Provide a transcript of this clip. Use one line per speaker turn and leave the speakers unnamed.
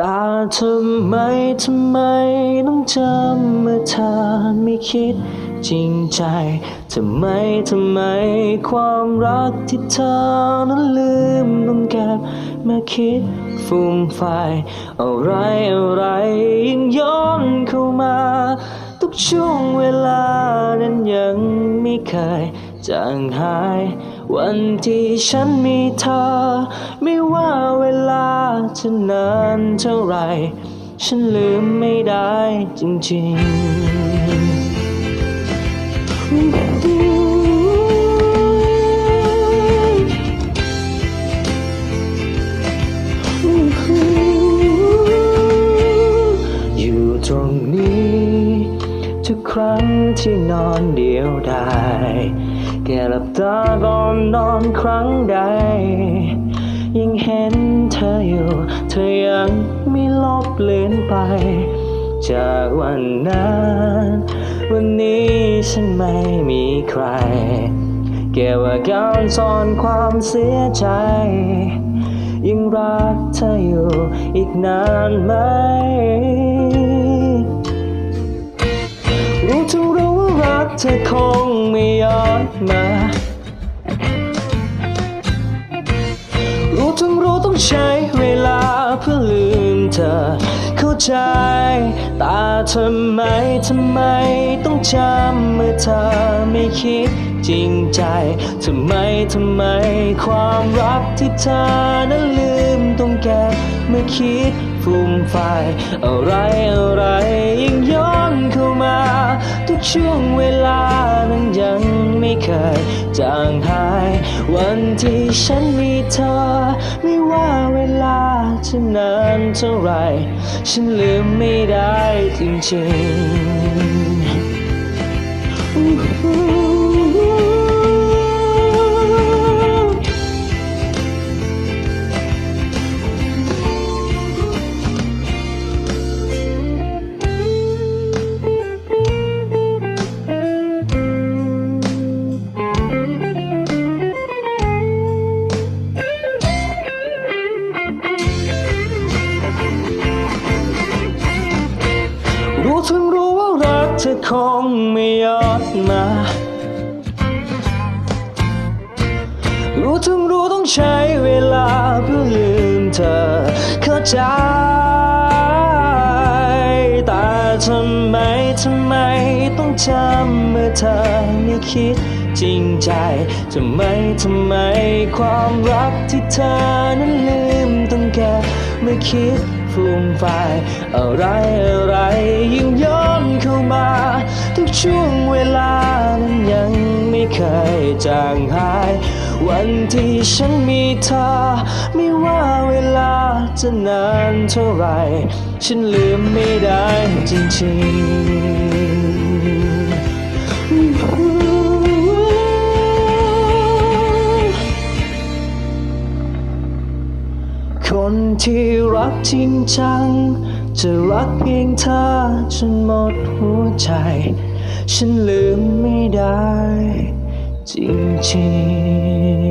ต่ทำไมทำไมต้องจำเมื่อเธอไม่คิดจริงใจทำไมทำไมความรักที่เธอนั้นลืมต้องเก็บมาคิดฟุ่มไฟายอะไรอะไรยังย้อนเข้ามา ทุกช่วงเวลานั้นยังไม่เคยจางหาย วันที่ฉันมีเธอ ไม่ว่าเวลา จะนานเท่าไร ฉันลืมไม่ได้จริงๆอยู่ตรงนี้ ทุกครั้งที่นอนเดียวดายแค่หลับตาก่อนนอนครั้งใด ยังเห็นเธออยู่ เธอยังไม่ลบเลือนไป จากวันนั้น วันนี้ฉันไม่มีใคร เก็บอาการซ่อนความเสียใจ ยังรักเธออยู่อีกนานไหม รู้ทั้งรู้ว่ารักเธอคงไม่ย้อนมา ใช้เวลาเพื่อลืมเธอ เข้าใจแต่ทำไมทำไมต้องจำเมื่อเธอไม่คิดจริงใจ ทำไมทำไมความรักที่เธอนั้นลืมต้องแก้เมื่อคิดฟุ่มไฟายอะไรอะไรยังย้อนเข้ามา ทุกช่วงเวลานั้นยังไม่เคยจางหาย วันที่ฉันมีเธอ ไม่ว่าเวลาจะนานเท่าไร ฉันลืมไม่ได้จริงๆ รู้ทั้งรู้ว่ารักเธอคงไม่ย้อนมา รู้ทั้งรู้ต้องใช้เวลาเพื่อลืมเธอเข้าใจแต่ทำไมทำไมต้องจำเมื่อเธอไม่คิดจริงใจทำไมทำไมความรักที่เธอนั้นลืมต้องแก้เมื่อคิดฟุ่มไฟายอะไร ช่วงเวลานั้นยังไม่เคยจางหาย วันที่ฉันมีเธอ ไม่ว่าเวลาจะนานเท่าไร ฉันลืมไม่ได้จริงๆคนที่รักจริงจัง จะรักเพียงเธอจนหมดหัวใจ ฉันลืมไม่ได้จริงๆ